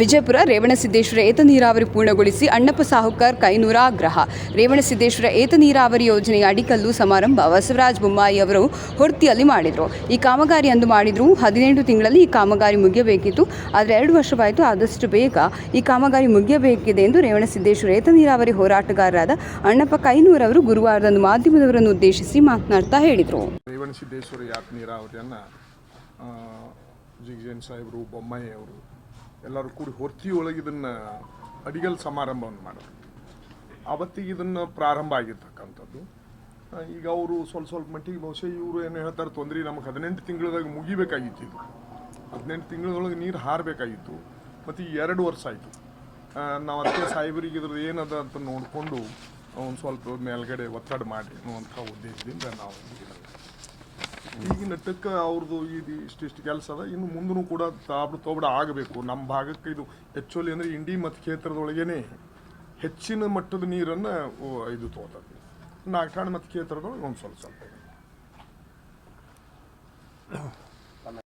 ವಿಜಯಪುರ ರೇವಣಸಿದ್ದೇಶ್ವರ ಏತ ನೀರಾವರಿ ಪೂರ್ಣಗೊಳಿಸಿ ಅಣ್ಣಪ್ಪ ಸಾಹುಕಾರ್ ಕೈನೂರ ಆಗ್ರಹ. ರೇವಣಸಿದ್ದೇಶ್ವರ ಏತ ನೀರಾವರಿ ಯೋಜನೆಯ ಅಡಿಕಲ್ಲು ಸಮಾರಂಭ ಬಸವರಾಜ ಬೊಮ್ಮಾಯಿ ಅವರು ಹೊರ್ತಿಯಲ್ಲಿ ಮಾಡಿದರು. ಈ ಕಾಮಗಾರಿ ಅಂದು ಮಾಡಿದ್ರು. ಹದಿನೆಂಟು ತಿಂಗಳಲ್ಲಿ ಈ ಕಾಮಗಾರಿ ಮುಗಿಯಬೇಕಿತ್ತು. ಆದರೆ ಎರಡು ವರ್ಷವಾಯಿತು ಆದಷ್ಟು ಬೇಗ ಈ ಕಾಮಗಾರಿ ಮುಗಿಯಬೇಕಿದೆ ಎಂದು ರೇವಣಸಿದ್ದೇಶ್ವರ ಏತ ನೀರಾವರಿ ಹೋರಾಟಗಾರರಾದ ಅಣ್ಣಪ್ಪ ಕೈನೂರ್ ಅವರು ಗುರುವಾರದಂದು ಮಾಧ್ಯಮದವರನ್ನು ಉದ್ದೇಶಿಸಿ ಮಾತನಾಡ್ತಾ ಹೇಳಿದರು. ರೇವಣಸಿದ್ದೇಶ್ವರ ನೀರಾವರಿಯನ್ನು ಜಿಗ್ಜೇನ್ ಸಾಹೇಬರು, ಬೊಮ್ಮಾಯಿ ಅವರು ಎಲ್ಲರೂ ಕೂಡಿ ಹೊರ್ತಿ ಒಳಗೆ ಇದನ್ನು ಅಡಿಗಲ್ ಸಮಾರಂಭವನ್ನು ಮಾಡಿದ್ರು ಆವತ್ತಿಗೆ ಇದನ್ನು ಪ್ರಾರಂಭ ಆಗಿರ್ತಕ್ಕಂಥದ್ದು. ಈಗ ಅವರು ಸ್ವಲ್ಪ ಸ್ವಲ್ಪ ಮಟ್ಟಿಗೆ ಬಹುಶಃ ಇವರು ಏನು ಹೇಳ್ತಾರೆ, ತೊಂದರೆ ನಮಗೆ ಹದಿನೆಂಟು ತಿಂಗಳದಾಗ ಮುಗಿಬೇಕಾಗಿತ್ತು ಇದು. ಹದಿನೆಂಟು ತಿಂಗಳೊಳಗೆ ನೀರು ಹಾರಬೇಕಾಗಿತ್ತು. ಮತ್ತು ಈಗ ಎರಡು ವರ್ಷ ಆಯಿತು. ನಾವು ಅದಕ್ಕೆ ಸಾಹೇಬರಿಗೆ ಇದ್ರದ್ದು ಏನದ ಅಂತ ನೋಡಿಕೊಂಡು ಒಂದು ಸ್ವಲ್ಪ ಮೇಲ್ಗಡೆ ಒತ್ತಡ ಮಾಡಿ ಅನ್ನುವಂಥ ಉದ್ದೇಶದಿಂದ ನಾವು ಈಗಿನ ಟಕ್ಕ ಅವ್ರದ್ದು ಇದು ಇಷ್ಟಿಷ್ಟು ಕೆಲಸ ಅದ. ಇನ್ನು ಮುಂದೂ ಕೂಡ ತಾಬಡ ತೋಬಡ ಆಗಬೇಕು. ನಮ್ಮ ಭಾಗಕ್ಕೆ ಇದು ಹೆಚ್ಚುವಲಿ ಅಂದರೆ ಇಂಡಿ ಮತ್ತು ಕ್ಷೇತ್ರದೊಳಗೇನೆ ಹೆಚ್ಚಿನ ಮಟ್ಟದ ನೀರನ್ನು ಇದು ತೋತದೆ. ನಾಗಠಾಣ ಮತ್ತು ಕ್ಷೇತ್ರದೊಳಗೆ ಒಂದು ಸ್ವಲ್ಪ ಸ್ವಲ್ಪ.